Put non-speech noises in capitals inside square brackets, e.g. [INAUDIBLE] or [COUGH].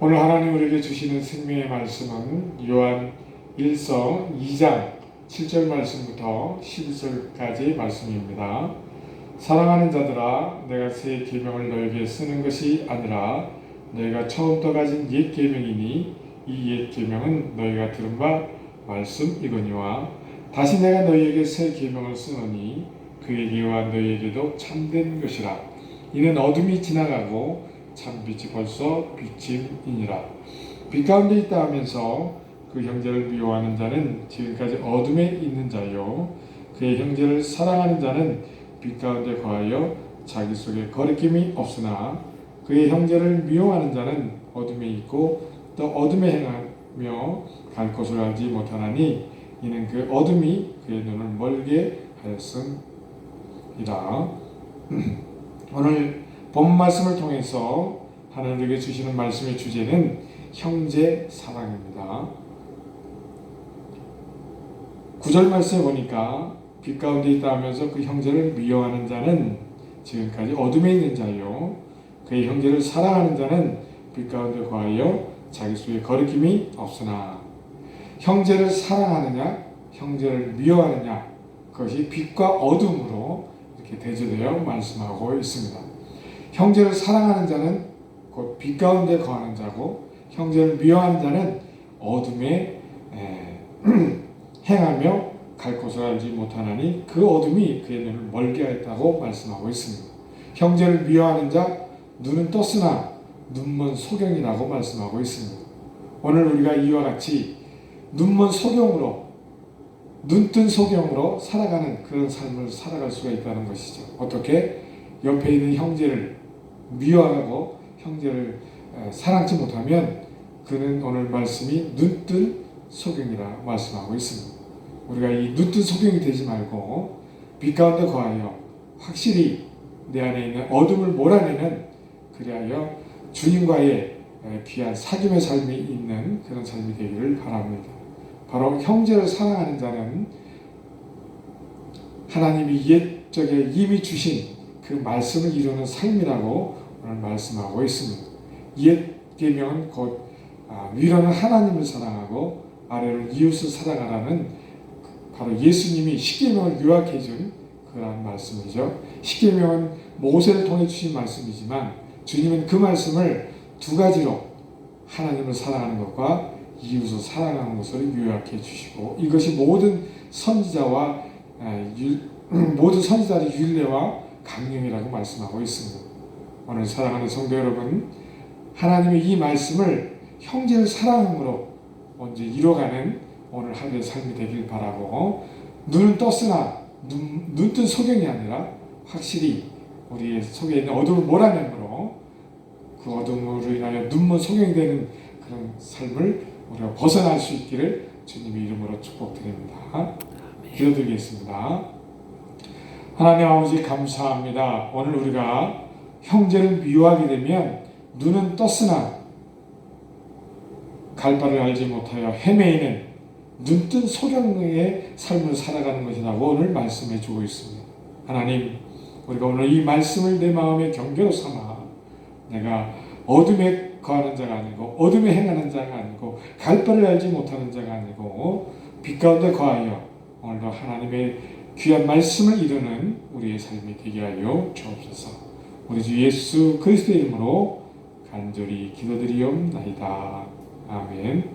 오늘 하나님 우리에게 주시는 생명의 말씀은 요한 1서 2장 7절 말씀부터 11절까지 말씀입니다. 사랑하는 자들아 내가 새 계명을 너에게 쓰는 것이 아니라 너희가 처음부터 가진 옛 계명이니 이 옛 계명은 너희가 들은 바 말씀이거니와 다시 내가 너희에게 새 계명을 쓰노니 그에게와 너희에게도 참된 것이라 이는 어둠이 지나가고 참 빛이 벌써 비침이니라. 빛 가운데 있다 하면서 그 형제를 미워하는 자는 지금까지 어둠에 있는 자요. 그의 형제를 사랑하는 자는 빛 가운데 거하여 자기 속에 거리낌이 없으나 그의 형제를 미워하는 자는 어둠에 있고 또 어둠에 행하며 갈 곳을 알지 못하나니 이는 그 어둠이 그의 눈을 멀게 하였음이라. [CLEARS THROAT] 오늘 본 말씀을 통해서 하나님에게 주시는 말씀의 주제는 형제 사랑입니다. 구절 말씀에 보니까 빛 가운데 있다 하면서 그 형제를 미워하는 자는 지금까지 어둠에 있는 자요. 그의 형제를 사랑하는 자는 빛 가운데 거하여 자기 속에 거리낌이 없으나 형제를 사랑하느냐 형제를 미워하느냐 그것이 빛과 어둠으로 이렇게 대조되어 말씀하고 있습니다. 형제를 사랑하는 자는 곧 빛 가운데 거하는 자고 형제를 미워하는 자는 어둠에 에, [CLEARS THROAT] 행하며 갈 곳을 알지 못하나니 그 어둠이 그의 눈을 멀게 하였다고 말씀하고 있습니다. 형제를 미워하는 자 눈은 떴으나 눈먼 소경이라고 말씀하고 있습니다. 오늘 우리가 이와 같이 눈먼 소경으로 눈뜬 소경으로 살아가는 그런 삶을 살아갈 수가 있다는 것이죠. 어떻게 옆에 있는 형제를 미워하고 형제를 사랑치 못하면 그는 오늘 말씀이 눈뜬 소경이라 말씀하고 있습니다. 우리가 이 눈뜬 소경이 되지 말고 빛 가운데 거하여 확실히 내 안에 있는 어둠을 몰아내는 그리하여 주님과의 귀한 사귐의 삶이 있는 그런 삶이 되기를 바랍니다. 바로 형제를 사랑하는 자는 하나님이 옛적에 이미 주신 그 말씀을 이루는 삶이라고 오늘 말씀하고 있습니다. 옛 계명은 곧 아, 위로는 하나님을 사랑하고 아래로 이웃을 사랑하라는 바로 예수님이 십계명을 요약해 준 그런 말씀이죠. 십계명은 모세를 통해 주신 말씀이지만 주님은 그 말씀을 두 가지로 하나님을 사랑하는 것과 이웃을 사랑하는 것을 요약해 주시고 이것이 모든 선지자와 [CLEARS THROAT] 모든 선지자의 윤례와 강령이라고 말씀하고 있습니다. 오늘 사랑하는 성도 여러분, 하나님의 이 말씀을 형제를 사랑함으로 먼저 이뤄가는 오늘 하루의 삶이 되길 바라고 눈은 떴으나 눈, 눈뜬 소경이 아니라 확실히 우리의 속에 있는 어둠을 몰아내므로 그 어둠으로 인하여 눈먼 소경이 되는 그런 삶을 우리가 벗어날 수 있기를 주님의 이름으로 축복드립니다. 기도드리겠습니다. 하나님 아버지 감사합니다. 오늘 우리가 형제를 미워하게 되면 눈은 떴으나 갈 바를 알지 못하여 헤매이는 눈뜬 소경의 삶을 살아가는 것이라고 오늘 말씀해 주고 있습니다. 하나님, 우리가 오늘 이 말씀을 내 마음의 경계로 삼아 내가 어둠에 거하는 자가 아니고 어둠에 행하는 자가 아니고 갈 바를 알지 못하는 자가 아니고 빛 가운데 거하여 오늘도 하나님의 귀한 말씀을 이루는 우리의 삶이 되게 하여 주옵소서. 우리 주 예수 그리스도의 이름으로 간절히 기도드리옵나이다. 아멘.